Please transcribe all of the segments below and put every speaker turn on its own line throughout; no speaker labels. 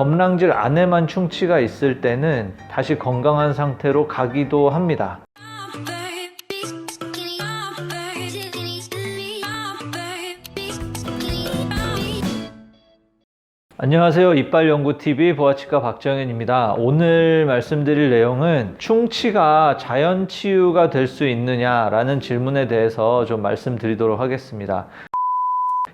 범랑질 안에만 충치가 있을 때는 다시 건강한 상태로 가기도 합니다. 안녕하세요. 이빨연구TV 보아치과 박정현입니다. 오늘 말씀드릴 내용은 충치가 자연 치유가 될 수 있느냐라는 질문에 대해서 좀 말씀드리도록 하겠습니다.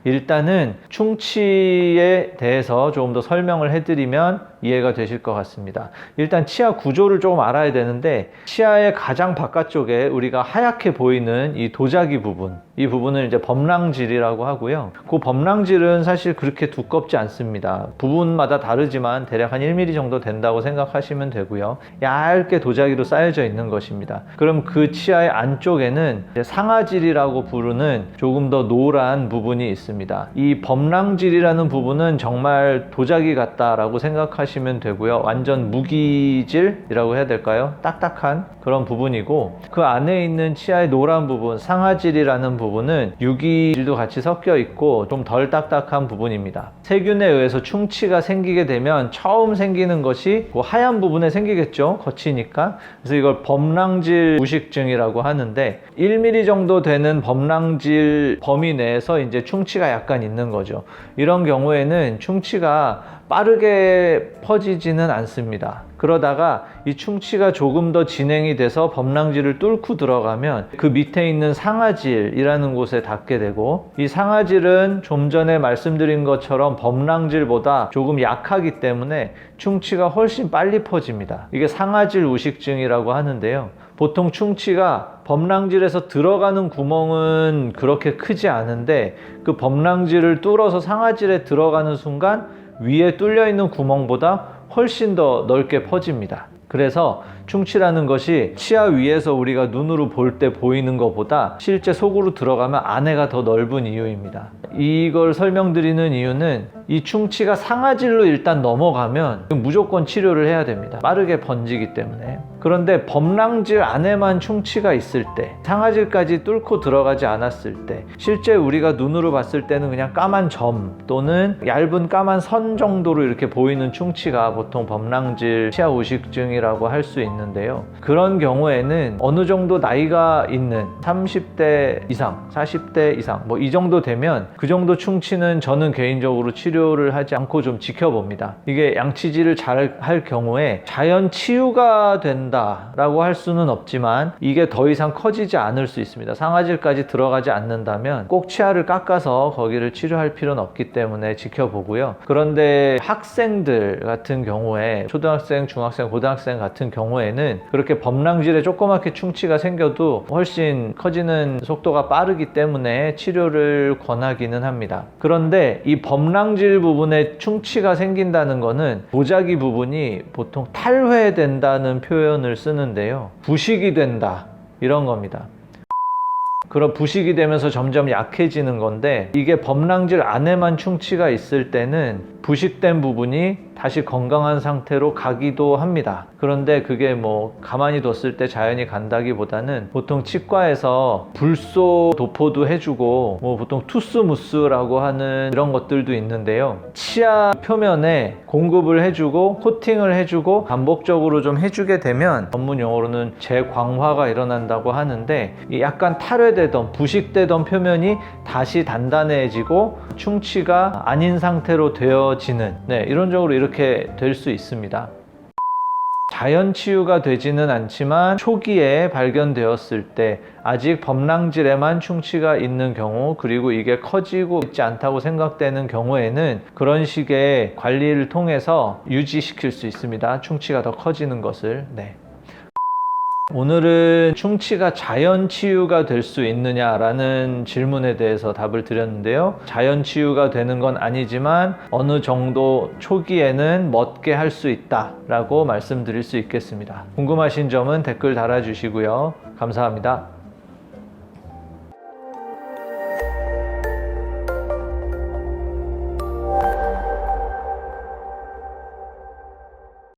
일단은 충치에 대해서 조금 더 설명을 해드리면 이해가 되실 것 같습니다. 일단 치아 구조를 조금 알아야 되는데 치아의 가장 바깥쪽에 우리가 하얗게 보이는 이 도자기 부분 이 부분을 이제 범랑질이라고 하고요. 그 범랑질은 사실 그렇게 두껍지 않습니다. 부분마다 다르지만 대략 한 1mm 정도 된다고 생각하시면 되고요. 얇게 도자기로 쌓여져 있는 것입니다. 그럼 그 치아의 안쪽에는 상아질이라고 부르는 조금 더 노란 부분이 있습니다. 이 범랑질이라는 부분은 정말 도자기 같다라고 생각하시 면 되고요. 완전 무기질이라고 해야 될까요? 딱딱한 그런 부분이고 그 안에 있는 치아의 노란 부분, 상아질이라는 부분은 유기질도 같이 섞여 있고 좀 덜 딱딱한 부분입니다. 세균에 의해서 충치가 생기게 되면 처음 생기는 것이 그 하얀 부분에 생기겠죠. 거치니까. 그래서 이걸 범랑질 우식증이라고 하는데 1mm 정도 되는 범랑질 범위 내에서 이제 충치가 약간 있는 거죠. 이런 경우에는 충치가 빠르게 퍼지지는 않습니다. 그러다가 이 충치가 조금 더 진행이 돼서 범랑질을 뚫고 들어가면 그 밑에 있는 상아질이라는 곳에 닿게 되고 이 상아질은 좀 전에 말씀드린 것처럼 범랑질보다 조금 약하기 때문에 충치가 훨씬 빨리 퍼집니다. 이게 상아질 우식증이라고 하는데요. 보통 충치가 범랑질에서 들어가는 구멍은 그렇게 크지 않은데 그 범랑질을 뚫어서 상아질에 들어가는 순간 위에 뚫려 있는 구멍보다 훨씬 더 넓게 퍼집니다. 그래서 충치라는 것이 치아 위에서 우리가 눈으로 볼 때 보이는 것보다 실제 속으로 들어가면 안에가 더 넓은 이유입니다. 이걸 설명드리는 이유는 이 충치가 상아질로 일단 넘어가면 무조건 치료를 해야 됩니다. 빠르게 번지기 때문에. 그런데 범랑질 안에만 충치가 있을 때, 상아질까지 뚫고 들어가지 않았을 때, 실제 우리가 눈으로 봤을 때는 그냥 까만 점 또는 얇은 까만 선 정도로 이렇게 보이는 충치가 보통 범랑질 치아 우식증이라고 할 수 있는 데요. 그런 경우에는 어느 정도 나이가 있는 30대 이상, 40대 이상, 뭐 이 정도 되면 그 정도 충치는 저는 개인적으로 치료를 하지 않고 좀 지켜봅니다. 이게 양치질을 잘 할 경우에 자연 치유가 된다라고 할 수는 없지만 이게 더 이상 커지지 않을 수 있습니다. 상아질까지 들어가지 않는다면 꼭 치아를 깎아서 거기를 치료할 필요는 없기 때문에 지켜보고요. 그런데 학생들 같은 경우에 초등학생, 중학생, 고등학생 같은 경우에 는 그렇게 범랑질에 조그맣게 충치가 생겨도 훨씬 커지는 속도가 빠르기 때문에 치료를 권하기는 합니다. 그런데 이 범랑질 부분에 충치가 생긴다는 거는 도자기 부분이 보통 탈회된다는 표현을 쓰는데요. 부식이 된다. 이런 겁니다. 그런 부식이 되면서 점점 약해지는 건데 이게 범랑질 안에만 충치가 있을 때는 부식된 부분이 다시 건강한 상태로 가기도 합니다. 그런데 그게 뭐 가만히 뒀을 때 자연히 간다기보다는 보통 치과에서 불소 도포도 해주고 뭐 보통 투스무스라고 하는 이런 것들도 있는데요. 치아 표면에 공급을 해주고 코팅을 해주고 반복적으로 좀 해주게 되면 전문 용어로는 재광화가 일어난다고 하는데 이 약간 탈회되던 부식되던 표면이 다시 단단해지고 충치가 아닌 상태로 되어지는 네, 이론적으로 이렇게 될 수 있습니다. 자연 치유가 되지는 않지만 초기에 발견되었을 때 아직 범랑질에만 충치가 있는 경우 그리고 이게 커지고 있지 않다고 생각되는 경우에는 그런 식의 관리를 통해서 유지시킬 수 있습니다. 충치가 더 커지는 것을. 네. 오늘은 충치가 자연 치유가 될 수 있느냐라는 질문에 대해서 답을 드렸는데요. 자연 치유가 되는 건 아니지만 어느 정도 초기에는 멋게 할 수 있다라고 말씀드릴 수 있겠습니다. 궁금하신 점은 댓글 달아주시고요. 감사합니다.